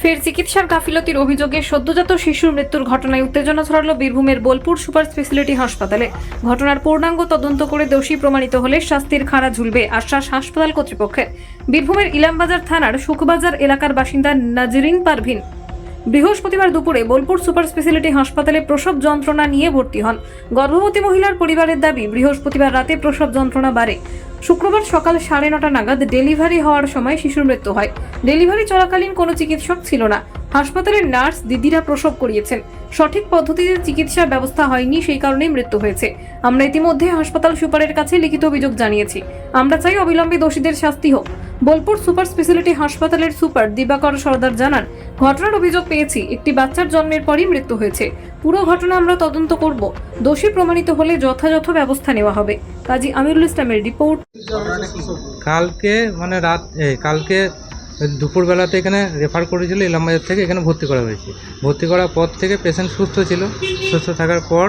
ফের চিকিৎসার গাফিলতির অভিযোগে সদ্যজাত শিশুর মৃত্যুর ঘটনায় উত্তেজনা ছড়ালো বীরভূমের বোলপুর সুপার স্পেশালিটি হাসপাতালে। ঘটনার পূর্ণাঙ্গ তদন্ত করে দোষী প্রমাণিত হলে শাস্তির খাড়া ঝুলবে আশ্বাস হাসপাতাল কর্তৃপক্ষের। বীরভূমের ইলামবাজার থানার সুখবাজার এলাকার বাসিন্দা নাজরিন পারভিন বৃহস্পতিবার দুপুরে বোলপুর সুপার স্পেশালিটি হাসপাতালে প্রসব যন্ত্রণা নিয়ে ভর্তি হন। গর্ভবতী মহিলার পরিবারের দাবি, বৃহস্পতিবার রাতে প্রসব যন্ত্রণা বাড়ে। শুক্রবার সকাল সাড়ে নটা নাগাদ ডেলিভারি হওয়ার সময় শিশুর মৃত্যু হয়। ডেলিভারি চলাকালীন কোনো চিকিৎসক ছিল না। হাসপাতালের নার্স দিদিরা প্রসব করিয়েছেন। সঠিক পদ্ধতিতে চিকিৎসা ব্যবস্থা হয়নি, সেই কারণেই মৃত্যু হয়েছে। আমরা ইতিমধ্যে হাসপাতাল সুপারের কাছে লিখিত অভিযোগ জানিয়েছি। আমরা চাই অবিলম্বে দোষীদের শাস্তি হোক। বোলপুর সুপার স্পেশালিটি হাসপাতালের সুপার দিবাকর সর্দার জানান, ঘটনার অভিযোগ পেয়েছি, একটি বাচ্চার জন্মের পরই মৃত্যু হয়েছে। পুরো ঘটনা আমরা তদন্ত করব। দোষী প্রমাণিত হলে যথাযথ ব্যবস্থা নেওয়া হবে। কাজী আমিরুল ইসলামের রিপোর্ট। কালকে মানে রাত কালকে দুপুরবেলাতে এখানে রেফার করেছিল ইলামবাজার থেকে, এখানে ভর্তি করা হয়েছে। ভর্তি করার পর থেকে পেশেন্ট সুস্থ ছিল। সুস্থ থাকার পর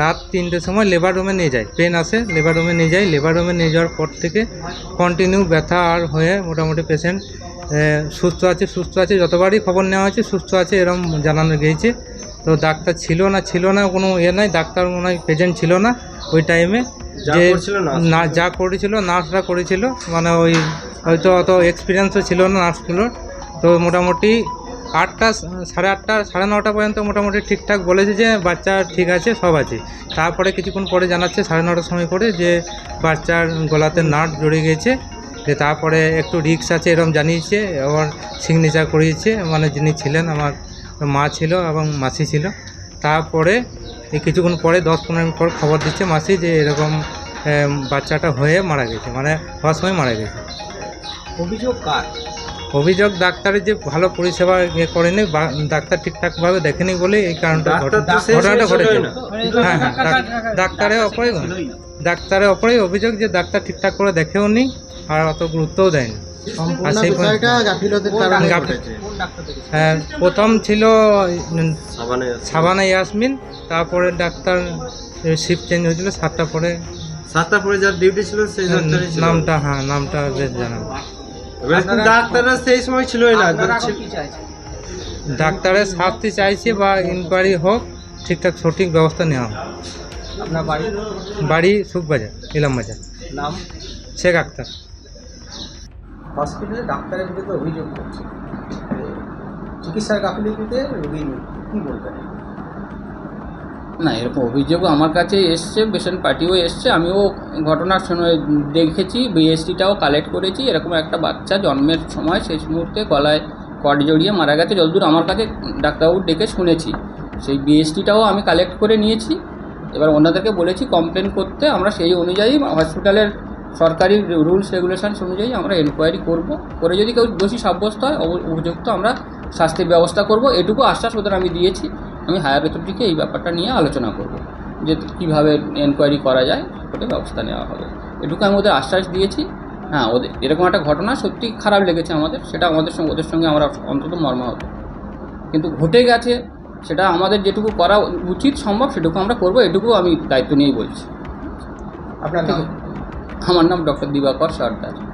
রাত তিনটের সময় লেবার রুমে নিয়ে যায়। পেন আসে লেবার রুমে নিয়ে যায়। লেবার রুমে নিয়ে যাওয়ার পর থেকে কন্টিনিউ ব্যথা আর হয়ে মোটামুটি পেশেন্ট সুস্থ আছে সুস্থ আছে। যতবারই খবর নেওয়া হয়েছে সুস্থ আছে এরকম জানানো গিয়েছে। তো ডাক্তার ছিল না ছিল না কোনো ইয়ে নাই। ডাক্তার মনে হয় প্রেজেন্ট ছিল না ওই টাইমে যে না যা করেছিল নার্সরা করেছিল। মানে ওই হয়তো অত এক্সপিরিয়েন্সও ছিল না নার্সগুলোর তো মোটামুটি আটটা, সাড়ে আটটা, সাড়ে নটা পর্যন্ত মোটামুটি ঠিকঠাক বলেছে যে বাচ্চা ঠিক আছে, সব আছে। তারপরে কিছুক্ষণ পরে জানাচ্ছে সাড়ে নটার সময় করে যে বাচ্চার গলাতে নাট জড়ে গেছে। যে তারপরে একটু রিক্স আছে এরকম জানিয়েছে, আবার সিগনেচার করিয়েছে মানে যিনি ছিলেন আমার মা ছিল এবং মাসি ছিল। তারপরে এই কিছুক্ষণ পরে, দশ পনেরো মিনিট পর খবর দিচ্ছে মাসি যে এরকম বাচ্চাটা হয়ে মারা গেছে মানে হওয়ার সময় মারা গেছে। অভিযোগ কার? অভিযোগ ডাক্তারের যে ভালো পরিষেবা ইয়ে করেনি বা ডাক্তার ঠিকঠাকভাবে দেখেনি বলে এই কারণটা ঘটনাটা ঘটেছে হ্যাঁ হ্যাঁ ডাক- ডাক্তারের অপরে ডাক্তারের অপরেই অভিযোগ যে ডাক্তার ঠিকঠাক করে দেখেও নি আর অত গুরুত্বও দেয়নি। হ্যাঁ, প্রথম ছিল সাবানা ইয়াসমিন। তারপরে ডাক্তার শিফট চেঞ্জ হয়েছিল সাতটা পরে সাতটা পরে যার ডিউটি ছিল সেই নামটা হ্যাঁ নামটা বেশ জানাব ডাক্তাররা সেই সময় ছিলই না। ডাক্তারের শাস্তি চাইছে বা ইনকোয়ারি হোক ঠিকঠাক সঠিক ব্যবস্থা নেওয়া হোক। আপনার বাড়ি? বাড়ি সুখবাজার ইলাম বাজার। নাম? শেখ আক্তার। হসপিটালে ডাক্তারের বিরুদ্ধে অভিযোগ করছে। চিকিৎসার গাফিলতিতে রোগী কী বলবেন? না, এরকম অভিযোগও আমার কাছে এসছে পেশেন্ট পার্টিও এসছে, আমিও ঘটনার সময় দেখেছি বিএসটিটাও কালেক্ট করেছি, এরকম একটা বাচ্চা জন্মের সময় শেষ মুহূর্তে গলায় কট জড়িয়ে মারা গেছে, যতদূর আমার কাছে ডাক্তারবাবু ডেকে শুনেছি, সেই বিএসটিটাও আমি কালেক্ট করে নিয়েছি, এবার ওনাদেরকে বলেছি কমপ্লেন করতে, আমরা সেই অনুযায়ী হসপিটালের সরকারি রুলস রেগুলেশনস অনুযায়ী আমরা এনকোয়ারি করব, করে যদি কেউ দোষী সাব্যস্ত হয় উপযুক্ত আমরা শাস্তির ব্যবস্থা করব, এটুকু আশ্বাস ওদের আমি দিয়েছি। আমি হায়ার অথরিটিকে এই ব্যাপারটা নিয়ে আলোচনা করব যে কীভাবে এনকোয়ারি করা যায় ওটা ব্যবস্থা নেওয়া হবে। এটুকু আমি ওদের আশ্বাস দিয়েছি। হ্যাঁ ওদের এরকম একটা ঘটনা সত্যি খারাপ লেগেছে আমাদের সেটা আমাদের সঙ্গে ওদের সঙ্গে আমরা অন্তত মর্মাহত। কিন্তু ঘটে গেছে সেটা আমাদের যেটুকু করা উচিত সম্ভব সেটুকু আমরা করব এটুকু আমি দায়িত্ব নিয়েই বলছি। আপনার নাম? আমার নাম ডক্টর দিবাকর সর্দার।